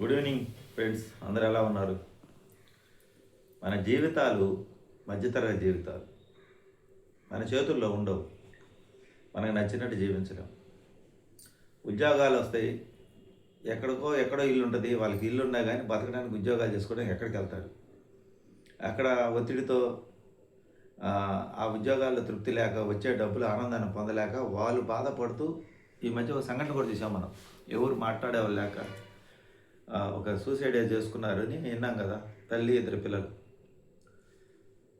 Good evening friends అందరు ఎలా ఉన్నారు? మన జీవితాలు మధ్యతరగతి జీవితాలు. మన చేతుల్లో ఉండవు. మనకు నచ్చినట్టు జీవించడం ఉద్యోగాలు వస్తాయి. ఎక్కడికో ఎక్కడో ఇల్లు ఉంటుంది. వాళ్ళకి ఇల్లు ఉన్నా కానీ బతకడానికి ఉద్యోగాలు చేసుకోవడానికి ఎక్కడికి వెళ్తారు? అక్కడ ఒత్తిడితో ఆ, ఉద్యోగాల్లో తృప్తి లేక వచ్చే డబ్బులు ఆనందాన్ని పొందలేక వాళ్ళు బాధపడుతూ ఈ మధ్య ఒక సంఘటన కూడా చూసాం మనం. ఎవరు మాట్లాడేవాళ్ళు లేక ఒక సూసైడ్ చేసుకున్నారు అని విన్నాం కదా తల్లి ఇద్దరు పిల్లలు.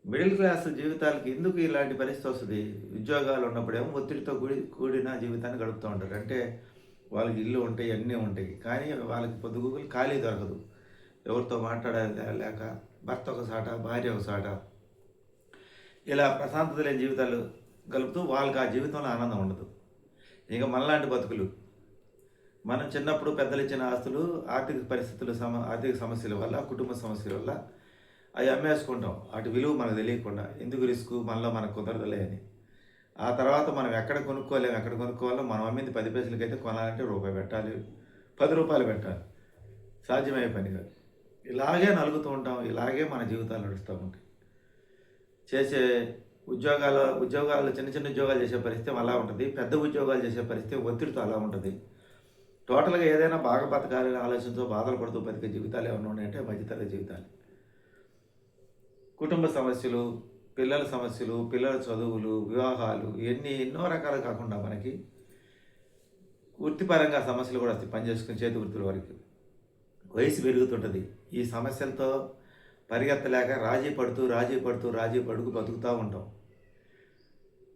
మిడిల్ క్లాస్ జీవితాలకి ఎందుకు ఇలాంటి పరిస్థితి వస్తుంది? ఉద్యోగాలు ఉన్నప్పుడేమో ఒత్తిడితో కూడి కూడిన జీవితాన్ని గడుపుతూ ఉంటారు. అంటే వాళ్ళకి ఇల్లు ఉంటాయి అన్నీ ఉంటాయి. కానీ వాళ్ళకి పొద్దుగుకులు ఖాళీ దొరకదు. ఎవరితో మాట్లాడాలి లేక భర్త ఒక సాట భార్య ఒక సాట. ఇలా ప్రశాంతత లేని జీవితాలు గలుపుతూ వాళ్ళకి ఆ జీవితంలో ఆనందం ఉండదు. ఇంకా మనలాంటి బతుకులు మనం చిన్నప్పుడు పెద్దలు ఇచ్చిన ఆస్తులు ఆర్థిక పరిస్థితులు సమ ఆర్థిక సమస్యల వల్ల కుటుంబ సమస్యల వల్ల అవి అమ్మేసుకుంటాం. అటు విలువ మనకు తెలియకుండా ఎందుకు రిస్క్? మనలో మనకు కుదరదులే అని. ఆ తర్వాత మనం ఎక్కడ కొనుక్కోలేము ఎక్కడ కొనుక్కోవాలో మనం అమ్మింది పది పైసలకైతే కొనాలంటే రూపాయి పెట్టాలి. పది రూపాయలు పెట్టాలి. సాధ్యమయ్యే పని కాదు. ఇలాగే నలుగుతూ ఉంటాం ఇలాగే మన జీవితాలు నడుస్తూ ఉంటాయి. చేసే ఉద్యోగాల ఉద్యోగాలు చిన్న చిన్న ఉద్యోగాలు చేసే పరిస్థితి అలా ఉంటుంది. పెద్ద ఉద్యోగాలు చేసే పరిస్థితి ఒత్తిడితో అలా ఉంటుంది. టోటల్గా ఏదైనా బాగా బతకాలని ఆలోచనతో బాధలు పడుతూ బతికే జీవితాలు ఏమైనా ఉన్నాయంటే మధ్యతరగతి జీవితాలు. కుటుంబ సమస్యలు పిల్లల సమస్యలు పిల్లల చదువులు వివాహాలు ఇవన్నీ ఎన్నో రకాలు కాకుండా మనకి వృత్తిపరంగా సమస్యలు కూడా వస్తాయి. పనిచేసుకుని చేతి వృత్తుల వరకు. వయసు పెరుగుతుంటుంది. ఈ సమస్యలతో పరిగెత్తలేక రాజీ పడుతూ రాజీ పడుతూ రాజీ పడుకు బతుకుతూ ఉంటాం.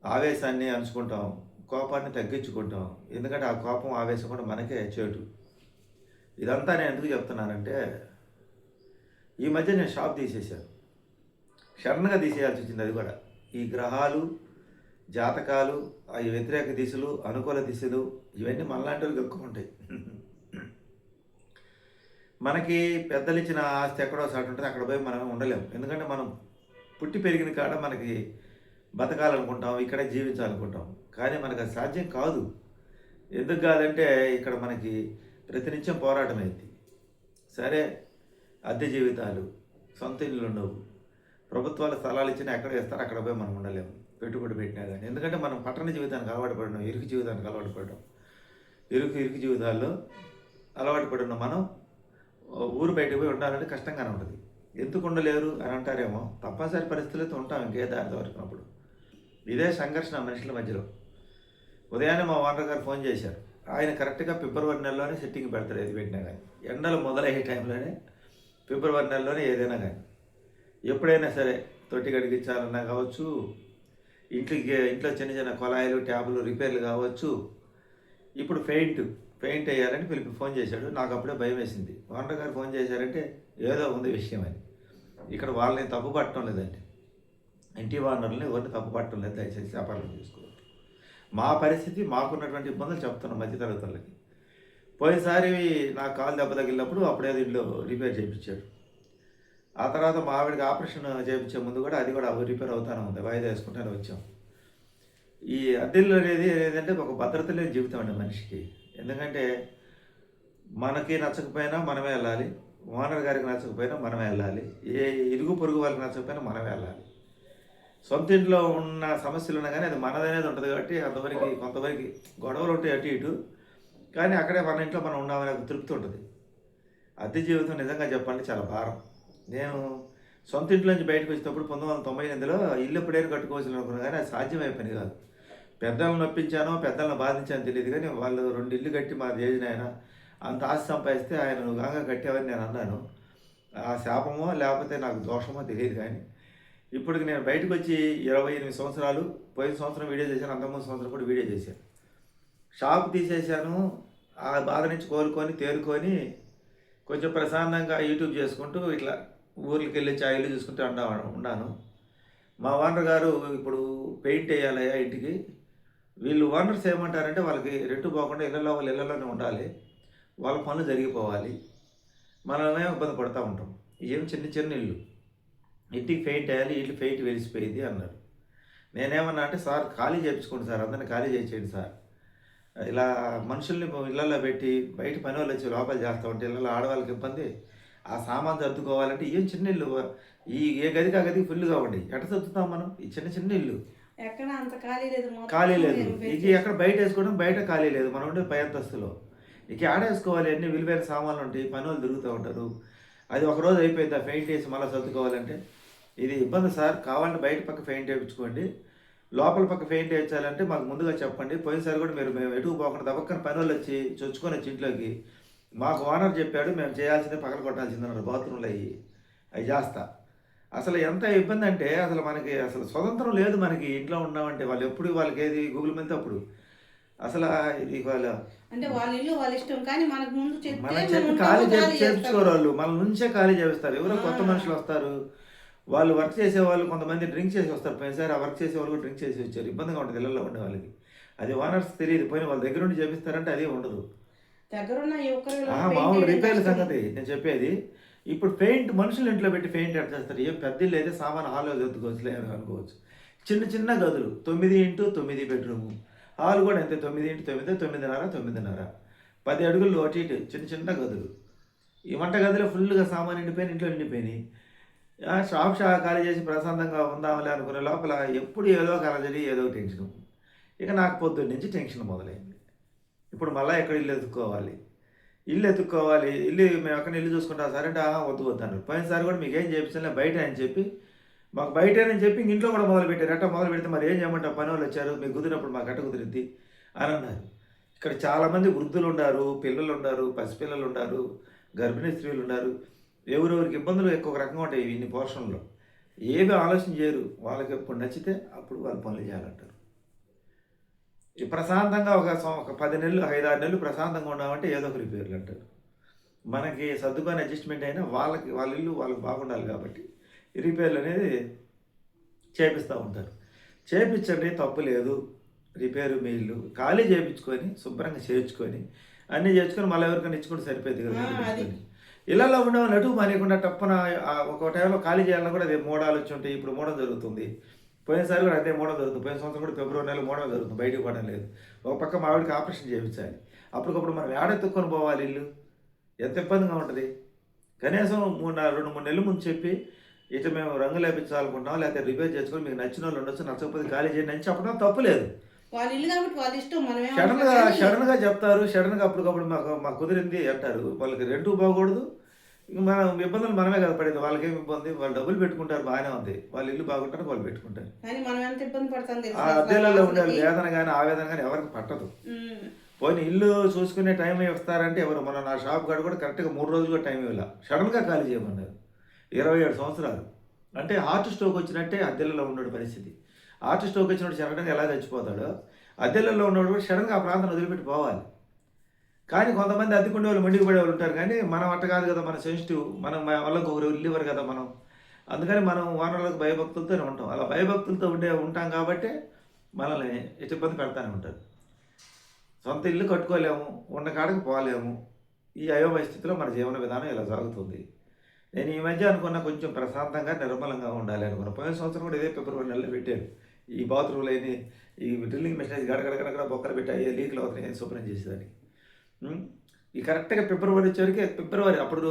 ఆవేశాన్ని అణుచుకుంటాం కోపాన్ని తగ్గించుకుంటాం. ఎందుకంటే ఆ కోపం ఆవేశం కూడా మనకే చేటు. ఇదంతా నేను ఎందుకు చెప్తున్నానంటే ఈ మధ్య నేను షాప్ తీసేశాను. క్షరణగా తీసేయాల్సి వచ్చింది అది కూడా. ఈ గ్రహాలు జాతకాలు ఆ వ్యతిరేక దిశలు అనుకూల దిశలు ఇవన్నీ మనలాంటి వాళ్ళకి ఎక్కువ ఉంటాయి. మనకి పెద్దలు ఇచ్చిన ఆస్తి ఎక్కడో సాటి ఉంటుంది అక్కడ పోయి మనం ఉండలేము. ఎందుకంటే మనం పుట్టి పెరిగిన కాడ మనకి బతకాలనుకుంటాం ఇక్కడే జీవించాలనుకుంటాం. కానీ మనకు అది సాధ్యం కాదు. ఎందుకు కాదంటే ఇక్కడ మనకి ప్రతినిత్యం పోరాటం అయింది సరే అద్దె జీవితాలు సొంత ఇల్లు ఉండవు. ప్రభుత్వాలు స్థలాలు ఇచ్చినా ఎక్కడ ఇస్తారో అక్కడ పోయి మనం ఉండలేము. పెట్టుబడి పెట్టినా కానీ ఎందుకంటే మనం పట్టణ జీవితానికి అలవాటు పడడం ఇరుకు జీవితానికి అలవాటు పడడం ఇరుకు ఇరుకు జీవితాల్లో అలవాటు పడిన మనం ఊరు బయటకు పోయి ఉండాలంటే కష్టంగానే ఉంటుంది. ఎందుకు ఉండలేరు అని అంటారేమో తప్పనిసరి పరిస్థితులతో ఉంటాం ఇంకే దారి దొరికినప్పుడు ఇదే సంఘర్షణ మనుషుల మధ్యలో. ఉదయాన్నే మా ఓనర్ గారు ఫోన్ చేశారు. ఆయన కరెక్ట్గా ఫిబ్రవరి నెలలోనే సెట్టింగ్ పెడతారు ఏది పెట్టినా కానీ ఎండలు మొదలయ్యే టైంలోనే ఫిబ్రవరి నెలలోనే ఏదైనా కానీ ఎప్పుడైనా సరే తొట్టి కడిగించాలన్నా కావచ్చు ఇంట్లోకి ఇంట్లో చిన్న చిన్న కొలాయిలు ట్యాబులు రిపేర్లు కావచ్చు. ఇప్పుడు పెయింట్ పెయింట్ వేయాలని పిలిపి ఫోన్ చేశాడు. నాకు అప్పుడే భయం వేసింది. ఓనర్ గారు ఫోన్ చేశారంటే ఏదో ఉంది విషయం అని. ఇక్కడ వాళ్ళని తప్పు పట్టడం లేదండి. ఇంటి వానర్ని ఎవరిని తప్పు పట్టడం లేదు దయచేసి వ్యాపారం చేసుకోవాలి మా పరిస్థితి మాకున్నటువంటి ఇబ్బందులు చెప్తున్నాం మధ్యతరగతులకి. పోయినసారి నా కాలు దెబ్బ తగిలినప్పుడు అప్పుడే దీంట్లో రిపేర్ చేయించాడు. ఆ తర్వాత మా ఆవిడకి ఆపరేషన్ చేయించే ముందు కూడా అది కూడా రిపేర్ అవుతానే ఉంది వాయిదా వేసుకుంటానే వచ్చాం. ఈ అద్దెల్లు అనేది ఏంటంటే ఒక భద్రత లేని జీవితం అండి మనిషికి. ఎందుకంటే మనకి నచ్చకపోయినా మనమే వెళ్ళాలి ఓనర్ గారికి నచ్చకపోయినా మనమే వెళ్ళాలి ఏ ఇరుగు పొరుగు వాళ్ళకి నచ్చకపోయినా మనమే వెళ్ళాలి. సొంత ఇంట్లో ఉన్న సమస్యలు ఉన్నా కానీ అది మనదనేది ఉంటుంది కాబట్టి అంతవరకు కొంతవరకు గొడవలు ఉంటాయి అటు ఇటు. కానీ అక్కడే మన ఇంట్లో మనం ఉన్నామని ఒక తృప్తి ఉంటుంది. అద్దె జీవితం నిజంగా చెప్పాలంటే చాలా భారం. నేను సొంత ఇంట్లో నుంచి బయటకు వచ్చినప్పుడు పంతొమ్మిది వందల తొంభై ఎనిమిదిలో ఇల్లు ఎప్పుడైనా కట్టుకోవచ్చు అనుకున్నాను కానీ అది సాధ్యమయ్యే పని కాదు. పెద్దలను నొప్పించానో పెద్దలను బాధించానో తెలియదు కానీ వాళ్ళు రెండు ఇల్లు కట్టి మా చేసిన ఆయన అంత ఆస్తి సంపాదిస్తే ఆయన గంగా కట్టేవని నేను అన్నాను. ఆ శాపమో లేకపోతే నాకు దోషమో తెలియదు కానీ ఇప్పటికి నేను బయటకు వచ్చి ఇరవై ఎనిమిది సంవత్సరాలు పోయిన సంవత్సరం వీడియో చేశాను అంతకుముందు సంవత్సరం కూడా వీడియో చేశాను. షాప్ తీసేశాను ఆ బాధ నుంచి కోలుకొని తేరుకొని కొంచెం ప్రశాంతంగా యూట్యూబ్ చేసుకుంటూ ఇట్లా ఊర్లకి వెళ్ళి ఛాయలు చూసుకుంటూ ఉండా ఉన్నాను మా ఓనర్ గారు ఇప్పుడు పెయింట్ వేయాలయ్యా ఇంటికి. వీళ్ళు ఓనర్స్ ఏమంటారంటే వాళ్ళకి రెట్టు పోకుండా ఇళ్ళలో వాళ్ళ ఇళ్ళలోనే ఉండాలి. వాళ్ళ పనులు జరిగిపోవాలి. మనమే ఇబ్బంది పడుతూ ఉంటాం. ఏం చిన్న చిన్న ఇల్లు. ఇంటికి పెయింట్ వేయాలి ఇల్లు పెయింట్ వెలిసిపోయింది అన్నారు. నేనేమన్నా అంటే సార్ ఖాళీ చేయించుకోండి సార్ అందరిని ఖాళీ చేయించండి సార్. ఇలా మనుషుల్ని ఇళ్ళల్లో పెట్టి బయట పని వాళ్ళు వచ్చి లోపల చేస్తూ ఉంటే ఇళ్ళలో ఆడవాళ్ళకి ఇబ్బంది. ఆ సామాన్ సర్దుకోవాలంటే ఏం చిన్న ఇల్లు? ఈ ఏ గదికి ఆ గదికి ఫుల్గా ఉండి ఎట్ట సర్దుతాం మనం? ఈ చిన్న చిన్న ఇల్లు. ఎక్కడ అంత ఖాళీ లేదు ఖాళీ లేదు. ఇక ఎక్కడ బయట వేసుకోవడం బయట ఖాళీ లేదు. మనం ఉండే పై అంతస్తులో. ఇక ఆడేసుకోవాలి అన్ని విలువైన సామాన్లు ఉంటాయి పని వాళ్ళు తిరుగుతూ ఉంటారు. అది ఒక రోజు అయిపోయింది ఆ పెయింట్ వేసి మళ్ళీ సర్దుకోవాలంటే. ఇది ఇబ్బంది సార్ కావాలంటే బయట పక్క పెయింట్ వేయించుకోండి. లోపల పక్క పెయింట్ వేయించాలంటే మాకు ముందుగా చెప్పండి. పోయినసారి కూడా మీరు మేము ఎటుకు పోకుండా దబక్కన పని వాళ్ళు వచ్చి చొచ్చుకొని వచ్చి ఇంట్లోకి మాకు ఓనర్ చెప్పాడు మేము చేయాల్సిందే పగల కొట్టాల్సింది అన్నారు బాత్రూంలు అయ్యి. అవి చేస్తా. అసలు ఎంత ఇబ్బంది అంటే అసలు మనకి అసలు స్వతంత్రం లేదు మనకి ఇంట్లో ఉన్నామంటే వాళ్ళు ఎప్పుడు వాళ్ళకి ఏది గూగుల్ మీద అప్పుడు. అసలు ఇది వాళ్ళ అంటే వాళ్ళ ఇల్లు వాళ్ళ ఇష్టం కానీ మనకు ముందు చెప్తే ఖాళీ చేపి ఖాళీ చేపించుకోరు. వాళ్ళు మన నుంచే ఖాళీ చేపిస్తారు. ఎవరో కొత్త. మనుషులు వస్తారు. వాళ్ళు వర్క్ చేసే వాళ్ళు కొంతమంది డ్రింక్ చేసి వస్తారు. పోయినసారి ఆ వర్క్ చేసే వాళ్ళు కూడా డ్రింక్ చేసి వచ్చారు. ఇబ్బందిగా ఉంటుంది ఇళ్ళల్లో ఉండే వాళ్ళకి. అది ఓనర్స్ తెలియదు. పోయిన వాళ్ళ దగ్గర నుండి చేపిస్తారంటే అదే ఉండదు. మామూలు రిపేర్ల. సంగతి. నేను చెప్పేది ఇప్పుడు పెయింట్ మనుషులు ఇంట్లో పెట్టి పెయింట్ ఎట్లా చేస్తారు. ఏ పెద్ద ఇల్లు అయితే సామాన్ హాల్లో లేదు అనుకోవచ్చు. చిన్న చిన్న గదులు. తొమ్మిది ఇంటూ తొమ్మిది బెడ్రూము. హాల్ కూడా అంతే తొమ్మిది ఇంటి తొమ్మిది తొమ్మిదిన్నర తొమ్మిదిన్నర. పది అడుగులు అటు ఇటు చిన్న చిన్న గదులు. ఈ వంట గదిలో ఫుల్గా సామాన్ నిండిపోయిన ఇంట్లో నిండిపోయినాయి ఆ, షాప్ షా ఖాళీ చేసి ప్రశాంతంగా ఉందాంలే అనుకునే లోపల ఎప్పుడు ఏదో కలజడి ఏదో టెన్షన్. ఇక నాకు పొద్దున్న నుంచి టెన్షన్ మొదలైంది. ఇప్పుడు మళ్ళీ ఎక్కడ ఇల్లు ఎత్తుక్కోవాలి? ఇల్లు ఎత్తుక్కోవాలి. ఇల్లు మేము ఎక్కడ ఇల్లు చూసుకుంటాం. సరే అంటే ఆహా వద్దు వద్దు అన్నారు. పోయినసారి కూడా మీకు ఏం చేయించలే బయట అని చెప్పి మాకు బయట అని చెప్పి ఇంట్లో కూడా మొదలు పెట్టారు. అట్ట మొదలు పెడితే మరి ఏం చేయమంటారు పని వాళ్ళు వచ్చారు మీకు కుదిరినప్పుడు మాకు అట్ట కుదిరిద్ది అని అన్నారు. ఇక్కడ చాలామంది వృద్ధులు ఉన్నారు పిల్లలు ఉన్నారు పసిపిల్లలు ఉన్నారు గర్భిణీ స్త్రీలు ఉన్నారు. ఎవరెవరికి ఇబ్బందులు ఎక్కువ రకంగా ఉంటాయి ఇన్ని పోర్షన్లో. ఏమి ఆలోచన చేయరు. వాళ్ళకి ఎప్పుడు నచ్చితే అప్పుడు వాళ్ళు పనులు చేయాలంటారు. ఈ ప్రశాంతంగా ఒక సం- ఒక పది నెలలు ఐదారు నెలలు ప్రశాంతంగా ఉన్నామంటే ఏదో ఒక రిపేర్లు అంటారు. మనకి సర్దుకొని అడ్జస్ట్మెంట్ అయినా వాళ్ళకి వాళ్ళ ఇల్లు వాళ్ళకి బాగుండాలి కాబట్టి రిపేర్లు అనేది చేపిస్తూ ఉంటారు. చేపించండి తప్పు లేదు. రిపేరు మీ ఇల్లు ఖాళీ చేయించుకొని శుభ్రంగా చేర్చుకొని అన్నీ చేసుకొని మళ్ళీ ఎవరికైనా ఇచ్చుకుంటే సరిపోయింది కదా ఆ, ఇల్లు అది. పెట్టుకొని. ఇళ్ళల్లో ఉండే వాళ్ళు అటు మానేయకుండా టప్పున ఒక టైంలో ఖాళీ చేయాలన్నా కూడా అదే మూడాలు వచ్చి ఉంటాయి. ఇప్పుడు మూడం జరుగుతుంది. పోయినసారి కూడా అదే మూడం జరుగుతుంది. పోయిన సంవత్సరం కూడా ఫిబ్రవరి నెల మూడం జరుగుతుంది. బయటకు పోవడం లేదు. ఒక పక్క మావిడికి ఆపరేషన్ చేయించాలి. అప్పటికప్పుడు మనం ఏడెత్తుకొని పోవాలి ఇల్లు? ఎంత ఇబ్బందిగా ఉంటుంది? కనీసం మూడు నాలుగు రెండు మూడు నెలల ముందు చెప్పి ఇటు మేము రంగులు వేపించాలనుకుంటున్నాం లేకపోతే రిపేర్ చేసుకొని మీకు నచ్చిన వాళ్ళు ఉండొచ్చు నచ్చకపోతే ఖాళీ చేయండి అని చెప్పడం తప్పు లేదు. వాళ్ళ ఇల్లు కాబట్టి వాళ్ళ ఇష్టం మనం సడన్గా ఏమంటాం సడన్గా చెప్తారు సడన్గా అప్పటికప్పుడు మాకు మాకు కుదిరింది అంటారు. వాళ్ళకి రెంట్ బాగూడదు. ఇంక మనం ఇబ్బందులు మనమే కదా పడేది. వాళ్ళకేం ఇబ్బంది? వాళ్ళు డబ్బులు పెట్టుకుంటారు బాగానే ఉంది. వాళ్ళ ఇల్లు బాగుంటారు వాళ్ళు పెట్టుకుంటారు. ఆ అద్దెలలో ఉండే? వేదన కానీ ఆవేదన కానీ ఎవరికి పట్టదు. పోయిన ఇల్లు చూసుకునే టైం ఇస్తారంటే ఎవరు? మన నా షాప్ కాడ కూడా కరెక్ట్గా మూడు రోజులు కూడా టైం ఇవ్వాల. సడన్గా ఖాళీ చేయమన్నారు. ఇరవై ఏడు సంవత్సరాలు. అంటే హార్ట్ స్ట్రోక్ వచ్చినట్టే అద్దెలలో ఉన్నాడు పరిస్థితి. హార్ట్ స్ట్రోక్ వచ్చినప్పుడు సడన్గా ఎలా చచ్చిపోతాడో అద్దెలలో ఉన్నవాడు కూడా సడన్గా ఆ ప్రాంతం వదిలిపెట్టి పోవాలి. కానీ కొంతమంది అద్దెకుండే వాళ్ళు మండికి పడే వాళ్ళు ఉంటారు కానీ మనం అట్ట కాదు కదా మన సెన్సిటివ్ మనం మన వల్ల ఇంకొకరు ఇవ్వరు కదా మనం. అందుకని మనం వానరులకు భయభక్తులతోనే ఉంటాం. అలా భయభక్తులతో ఉండే ఉంటాం కాబట్టి మనల్ని ఎటు ఇబ్బంది పెడతానే ఉంటారు. సొంత ఇల్లు కట్టుకోలేము ఉన్న కాడకు పోలేము. ఈ అయోమయ స్థితిలో మన జీవన విధానం ఇలా సాగుతుంది. నేను ఈ మధ్య అనుకున్న కొంచెం ప్రశాంతంగా నిర్మలంగా ఉండాలి అనుకున్న. పోయిన సంవత్సరం కూడా ఇదే ఫిబ్రవరి నెలలో పెట్టాను ఈ బాత్రూమ్ లేని ఈ డ్రిల్లింగ్ మెషిన్ గడగడగడగడ బొక్కలు పెట్టాయి లీక్లు అవుతున్నాయి శుభ్రం చేసేదానికి ఈ కరెక్ట్గా ఫిబ్రవరి వచ్చేవరకు ఫిబ్రవరి అప్పుడు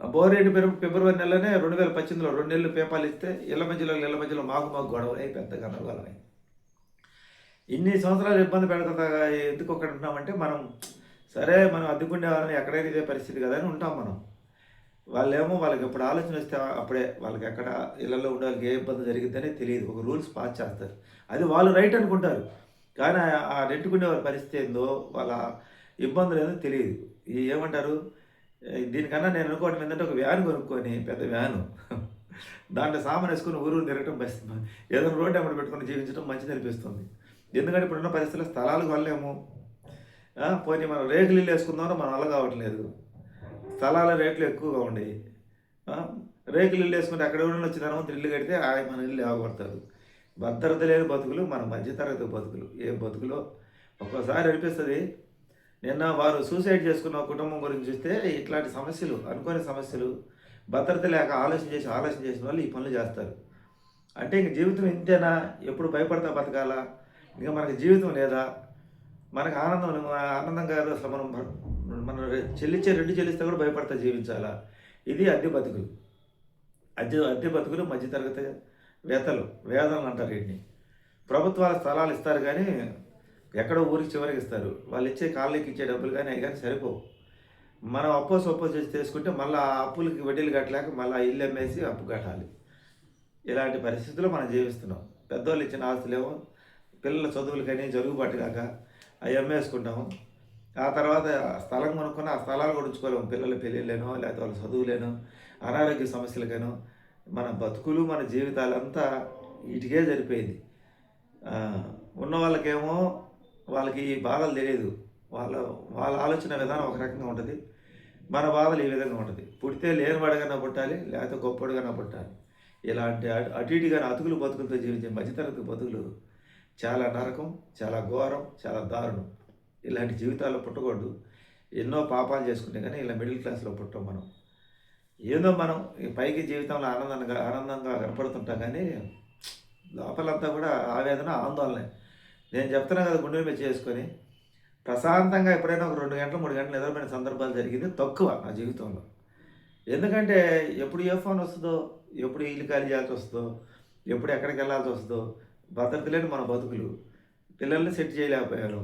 బోరేడు ఫిబ్రవరి నెలలోనే రెండు వేల పద్దెనిమిదిలో రెండు నెలలు పేపాలు ఇస్తే ఇళ్ళ మధ్యలో ఇళ్ళ మధ్యలో మాకు మాకు గొడవ అయి పెద్ద గందరగోళమై ఇన్ని సంవత్సరాలు ఇబ్బంది పెడతా ఎందుకు ఒకటి ఉంటామంటే మనం సరే మనం అద్దుకుండే వాళ్ళని ఎక్కడైనా ఇదే పరిస్థితి కదా అని ఉంటాం మనం. వాళ్ళేమో వాళ్ళకి ఎప్పుడు ఆలోచన వస్తే అప్పుడే వాళ్ళకి ఎక్కడ ఇళ్ళల్లో ఉండే వాళ్ళకి ఏ ఇబ్బంది జరిగిందనే తెలియదు. ఒక రూల్స్ పాస్ చేస్తారు. అది వాళ్ళు రైట్ అనుకుంటారు. కానీ ఆ- నెట్టుకునే వాళ్ళ పరిస్థితి ఏందో వాళ్ళ ఇబ్బందులు ఏదో తెలియదు. ఏమంటారు? దీనికన్నా నేను అనుకోవడం ఏంటంటే ఒక వ్యాన్ కొనుక్కొని పెద్ద వ్యాను. దాంట్లో సామాన్ వేసుకుని ఊరు తిరగటం బెస్ట్. ఏదైనా రోడ్డు అమ్మడి పెట్టుకొని జీవించడం మంచిది అనిపిస్తుంది. ఎందుకంటే ఇప్పుడున్న పరిస్థితుల్లో స్థలాలు వల్లేము పోయి పోనీ మనం రేకులు ఇల్లు వేసుకుందామని మనం అలా కావట్లేదు. స్థలాల రేట్లు ఎక్కువగా ఉండేవి. రేకులు ఇల్లు వేసుకుంటే అక్కడ ఎవరైనా వచ్చి ధనవంతులు ఇల్లు కడితే ఆయన మన ఇల్లు ఆగబడతారు భద్రత లేని బతుకులు మన మధ్యతరగతి బతుకులు. ఏ బతుకులో? ఒక్కోసారి అనిపిస్తుంది నిన్న వారు సూసైడ్ చేసుకున్న కుటుంబం గురించి చూస్తే ఇట్లాంటి సమస్యలు అనుకోని సమస్యలు భద్రత లేక ఆలోచన చేసి ఆలోచన చేసిన వాళ్ళు ఈ పనులు చేస్తారు. అంటే ఇంక జీవితం ఇంతేనా? ఎప్పుడు భయపడతా బతకాలా? ఇంకా మనకి జీవితం లేదా? మనకు ఆనందం ఆనందం కాదు అసలు మనం మనం చెల్లించే రెండు చెల్లిస్తే కూడా భయపడతా జీవించాలా? ఇది అద్దె బతుకులు అద్దె అద్దె బతుకులు మధ్యతరగతి వేతలు వేదనలు అంటారు వీటిని. ప్రభుత్వాల స్థలాలు ఇస్తారు కానీ ఎక్కడో ఊరికి చివరికి ఇస్తారు. వాళ్ళు ఇచ్చే కాళ్ళకి ఇచ్చే డబ్బులు కానీ అవి కానీ సరిపోవు. మనం అప్పోస్ సొప్పో చేసి తీసుకుంటే మళ్ళీ ఆ అప్పులకి వడ్డీలు కట్టలేక మళ్ళీ ఇల్లు అమ్మేసి అప్పు కట్టాలి. ఇలాంటి పరిస్థితుల్లో మనం జీవిస్తున్నాం. పెద్దోళ్ళు ఇచ్చిన ఆస్తులేమో పిల్లల చదువులు కానీ జరుగుబాటు కాక అవి అమ్మేసుకుంటాము. ఆ తర్వాత స్థలం కొనుక్కున్న ఆ స్థలాలు కూడా పిల్లల పెళ్ళిళ్ళేనో లేకపోతే వాళ్ళ చదువులేనో అనారోగ్య సమస్యలకేనో మన బతుకులు మన జీవితాలంతా ఇటుకే సరిపోయింది. ఉన్న వాళ్ళకేమో వాళ్ళకి ఈ బాధలు తెలియదు. వాళ్ళ వాళ్ళ ఆలోచన విధానం ఒక రకంగా ఉంటుంది. మన బాధలు ఈ విధంగా ఉంటుంది. పుడితే లేనివాడిగానే పుట్టాలి లేకపోతే గొప్పడిగానే పుట్టాలి. ఇలాంటి అటు అటు ఇటుగా అతుకులు బతుకులతో జీవించే మధ్యతరగతి బతుకులు చాలా నరకం చాలా ఘోరం చాలా దారుణం. ఇలాంటి జీవితాల్లో పుట్టకూడదు. ఎన్నో పాపాలు చేసుకుంటే కానీ ఇలా మిడిల్ క్లాస్లో పుట్టాం మనం. ఏదో మనం పైకి జీవితంలో ఆనందంగా ఆనందంగా కనపడుతుంటాం కానీ లోపలంతా కూడా ఆవేదన ఆందోళన. నేను చెప్తున్నా కదా గుండె మీద చేసుకొని. ప్రశాంతంగా ఎప్పుడైనా ఒక రెండు గంటలు మూడు గంటలు నిద్రపోయిన సందర్భాలు జరిగింది తక్కువ నా జీవితంలో. ఎందుకంటే ఎప్పుడు ఏ ఫోన్ వస్తుందో ఎప్పుడు ఇల్లు ఖాళీ చేయాల్సి వస్తుందో ఎప్పుడు ఎక్కడికి వెళ్ళాల్సి వస్తుందో భద్రత లేని మన బతుకులు. పిల్లల్ని సెట్ చేయలేకపోయారు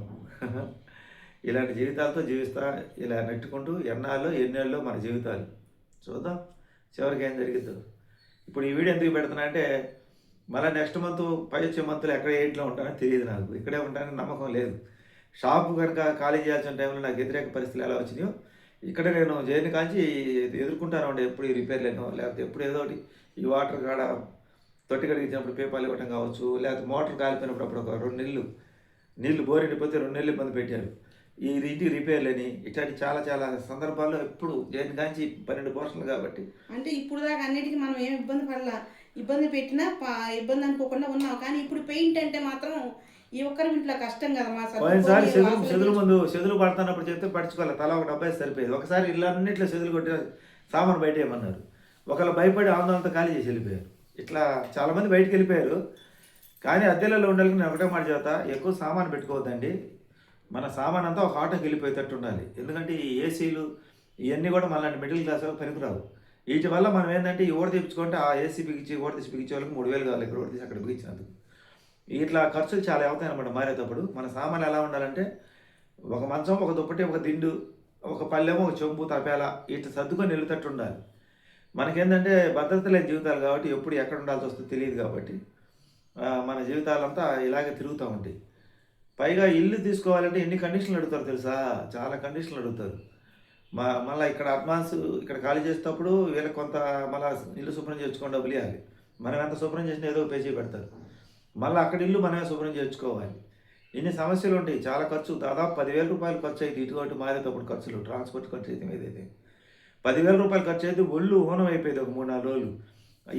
ఇలాంటి జీవితాలతో జీవిస్తా ఇలా నెట్టుకుంటూ ఎన్నాళ్ళు ఎన్నేళ్ళు మన జీవితాలు. చూద్దాం. చివరికి ఏం జరిగిద్దు. ఇప్పుడు ఈ వీడియో ఎందుకు పెడుతున్నా అంటే మళ్ళీ నెక్స్ట్ మంత్ పై వచ్చే మంత్లో ఎక్కడ ఎయిట్లో ఉంటానో తెలియదు నాకు. ఇక్కడే ఉంటానని నమ్మకం లేదు. షాపు కనుక ఖాళీ చేయాల్సిన టైంలో నాకు వ్యతిరేక పరిస్థితులు ఎలా వచ్చినాయో ఇక్కడ నేను జైలు కాంచి ఎదుర్కొంటాను అండి. ఎప్పుడు ఈ రిపేర్లేనో లేకపోతే ఎప్పుడు ఏదో ఒకటి. ఈ వాటర్ కాడ తొట్టి కడిగించినప్పుడు పేపాలు ఇవ్వటం కావచ్చు లేకపోతే మోటార్ కాలిపోయినప్పుడు అప్పుడు ఒక రెండు నెలలు నీళ్ళు బోరెండిపోతే రెండు నెలలు ఇబ్బంది పెట్టారు. ఈ ఇంటి రిపేర్లని ఇట్లాంటి చాలా చాలా సందర్భాల్లో ఎప్పుడు జైలు కాంచి పన్నెండు పోర్షన్లు కాబట్టి అంటే ఇప్పుడు దాకా అన్నిటికీ మనం ఏం ఇబ్బంది పడలా. ఇబ్బంది పెట్టినా ఇబ్బంది అనుకోకుండా ఉన్నాం. కానీ ఇప్పుడు పెయింట్ అంటే మాత్రం ఈ ఒక్కరి ఇంట్లో కష్టం కదా మా పోయినసారి వాసన చెదులు ముందు చెదులు పడుతున్నప్పుడు చెప్తే పడుచుకోవాలి తలా ఒక డబ్బా సరిపోయేది. ఒకసారి ఇల్లు అన్నింటిలో చెదులు కొట్టి సామాను బయట ఏమన్నారు? ఒకళ్ళు భయపడి ఆందోళనతో ఖాళీ చేసి వెళ్ళిపోయారు. ఇట్లా చాలామంది బయటికి వెళ్ళిపోయారు. కానీ అద్దెలలో ఉండాలని నేను ఒకటే మాట చెబుతా ఎక్కువ సామాను పెట్టుకోవద్దండి. మన సామాన్ అంతా ఒక ఆటోకి వెళ్ళిపోయేటట్టు ఉండాలి. ఎందుకంటే ఈ ఏసీలు ఇవన్నీ కూడా మనలాంటి మిడిల్ క్లాస్ వాళ్ళకి పనికిరావు. వీటి వల్ల మనం ఏంటంటే ఈ ఓడ తెప్పించుకుంటే ఆ ఏసీ బిగించి ఓడ తీసి బిగించే వాళ్ళకి మూడు వేలు కావాలి ఇక్కడ ఓడి తీసి అక్కడ బిగించినందుకు. ఇట్లా ఖర్చులు చాలా అవుతాయి అనమాట మారేటప్పుడు. మన సామాన్లు ఎలా ఉండాలంటే ఒక మంచం ఒక దుప్పటి ఒక దిండు ఒక పళ్ళెము ఒక చెంపు తపేల ఇట్లా సర్దుకొని నిలుతట్టు ఉండాలి. మనకేంటంటే భద్రత లేని జీవితాలు కాబట్టి ఎప్పుడు ఎక్కడ ఉండాల్సి వస్తుందో తెలియదు కాబట్టి మన జీవితాలంతా ఇలాగే తిరుగుతూ ఉంటాయి. పైగా ఇల్లు తీసుకోవాలంటే ఎన్ని కండిషన్లు అడుగుతారు తెలుసా? చాలా కండిషన్లు అడుగుతారు. మా మళ్ళీ ఇక్కడ అడ్వాన్స్ ఇక్కడ ఖాళీ చేసేటప్పుడు వీళ్ళకి కొంత మళ్ళీ ఇల్లు శుభ్రం చేసుకోండి డబ్బులు ఇవ్వాలి. మనం ఎంత శుభ్రం చేసినా ఏదో పేచీ పెడతారు. మళ్ళీ అక్కడ ఇల్లు మనమే శుభ్రం చేసుకోవాలి ఇన్ని సమస్యలు ఉంటాయి. చాలా ఖర్చు. దాదాపు పదివేల రూపాయలు ఖర్చు అయితే ఇటువంటి మారేటప్పుడు ఖర్చులు ట్రాన్స్పోర్ట్ ఖర్చు అయితే ఏదైతే పదివేల రూపాయలు ఖర్చు అయితే ఒళ్ళు ఊనం అయిపోయింది ఒక మూడు నాలుగు రోజులు.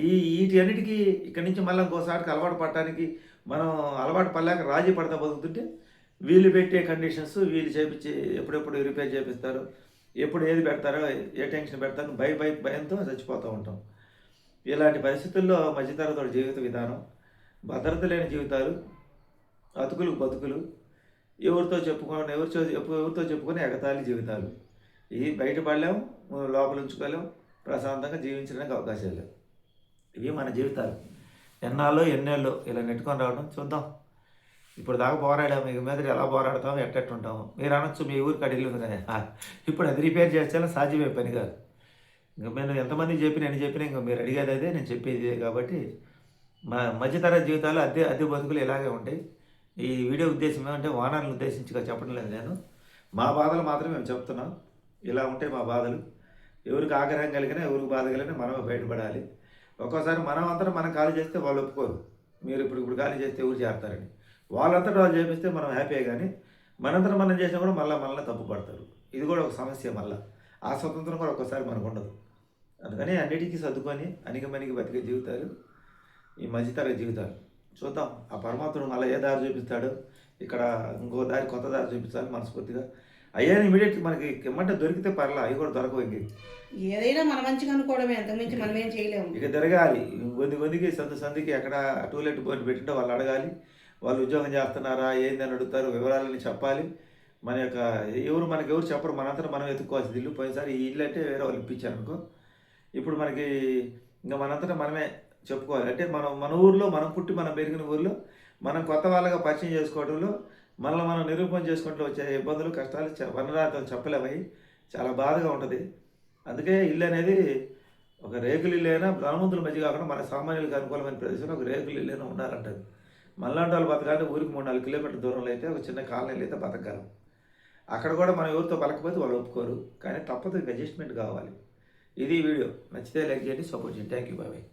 ఈ వీటి అన్నిటికీ ఇక్కడి నుంచి మళ్ళీ ఇంకోసారికి అలవాటు పడటానికి మనం అలవాటు పడలేక రాజీ పడతా బతుకుతుంటే వీళ్ళు పెట్టే కండిషన్స్ వీళ్ళు చేపించి ఎప్పుడెప్పుడు రిపేర్ చేపిస్తారు ఎప్పుడు ఏది పెడతారో ఏ టెన్షన్ పెడతారో భయ భయ భయంతో చచ్చిపోతూ ఉంటాం. ఇలాంటి పరిస్థితుల్లో మధ్యతరగతి జీవిత విధానం భద్రత లేని జీవితాలు అతుకులు బతుకులు ఎవరితో చెప్పుకోండి ఎవరితో ఎవరితో చెప్పుకొని ఎగతాళి జీవితాలు. ఇవి బయటపడలేం లోపల ఉంచుకోలేం ప్రశాంతంగా జీవించడానికి అవకాశాలు ఇవి మన జీవితాలు. ఎన్నాళ్ళు ఎన్నేళ్ళు ఇలా నెట్టుకొని రావడం చూద్దాం. ఇప్పుడు దాకా పోరాడాము ఇక మీద ఎలా పోరాడతాము ఎట్టెట్టు ఉంటాము మీరు అనొచ్చు మీ ఊరికి అడిగి కానీ ఇప్పుడు అది రిపేర్ చేస్తే సాధ్యమే పని కాదు. ఇంక నేను ఎంతమంది చెప్పిన అని చెప్పినా ఇంక మీరు అడిగేది అదే నేను చెప్పేది కాబట్టి మా మధ్యతరగతి జీవితాలు అద్దె అద్దె బతుకులు ఇలాగే ఉంటాయి. ఈ వీడియో ఉద్దేశం ఏమంటే వాహనాలను ఉద్దేశించిగా చెప్పడం లేదు నేను. మా బాధలు మాత్రం మేము చెప్తున్నాం. ఇలా ఉంటాయి మా బాధలు. ఎవరికి ఆగ్రహం కలిగినా ఎవరికి బాధ కలిగినా మనమే బయటపడాలి. ఒక్కోసారి మనం అంతా మనం ఖాళీ చేస్తే వాళ్ళు ఒప్పుకోరు. మీరు ఇప్పుడు ఇప్పుడు ఖాళీ చేస్తే ఎవరు చేస్తారని వాళ్ళంతటా వాళ్ళు చేపిస్తే మనం హ్యాపీ కానీ మనంతరం మనం చేసినా కూడా మళ్ళీ మళ్ళీ తప్పు పడతారు. ఇది కూడా ఒక సమస్య మళ్ళీ. ఆ స్వతంత్రం కూడా ఒక్కోసారి మనకు ఉండదు. అందుకని అన్నిటికీ సర్దుకొని అనిగమనిగి బతికే జీవితాలు ఈ మధ్యతరగతి జీవితాలు. చూద్దాం. ఆ పరమాత్ముడు మళ్ళీ ఏ దారి చూపిస్తాడు? ఇక్కడ ఇంకో దారి కొత్త దారి చూపించాలి మనస్ఫూర్తిగా అయ్యా ఇమీడియట్ మనకి ఎమ్మంటే దొరికితే పర్లా అవి కూడా దొరకవు ఇంక. ఏదైనా మన మంచిగా అనుకోవడమే అంతకుమించి మనం ఏం చేయలేము. ఇక తిరగాలి. గొంది గొందికి సందు సందికి ఎక్కడ టూలెట్ బోర్డు పెట్టింటే వాళ్ళు అడగాలి. వాళ్ళు ఉద్యోగం చేస్తున్నారా ఏందని అడుగుతారు వివరాలని చెప్పాలి. మన యొక్క ఎవరు మనకి ఎవరు చెప్పరు మనంతా మనం ఎత్తుక్కోవాల్సింది ఇల్లు పోయినసారి ఈ ఇల్లు అంటే వేరే వాళ్ళు ఇప్పించారు అనుకో. ఇప్పుడు మనకి ఇంకా మనంతటా మనమే చెప్పుకోవాలి. అంటే మనం మన ఊర్లో మనం పుట్టి మనం పెరిగిన ఊర్లో మనం కొత్త వాళ్ళగా పరిచయం చేసుకోవడంలో మనల్ని మనం నిరూపణ చేసుకుంటూ వచ్చే ఇబ్బందులు కష్టాలు చ- చెప్పలేవై చాలా బాధగా ఉంటుంది. అందుకే ఇల్లు అనేది ఒక రేకులు ఇల్లు అయినా ధనవంతుల మధ్య కాకుండా మన సామాన్యులకు అనుకూలమైన ప్రదేశంలో ఒక రేకులు ఇల్లు అయినా ఉండాలంటది. మనలాంటి వాళ్ళు బతకాలంటే ఊరికి మూడు నాలుగు కిలోమీటర్ల దూరంలో అయితే ఒక చిన్న కాలనీలు అయితే బతకగలం. అక్కడ కూడా మనం ఎవరితో పలకపోతే వాళ్ళు ఒప్పుకోరు. కానీ తప్పదు అడ్జస్ట్మెంట్ కావాలి. ఇది వీడియో. నచ్చితే లైక్ చేయండి సపోర్ట్ చేయండి. థ్యాంక్ యూ బాబాయ్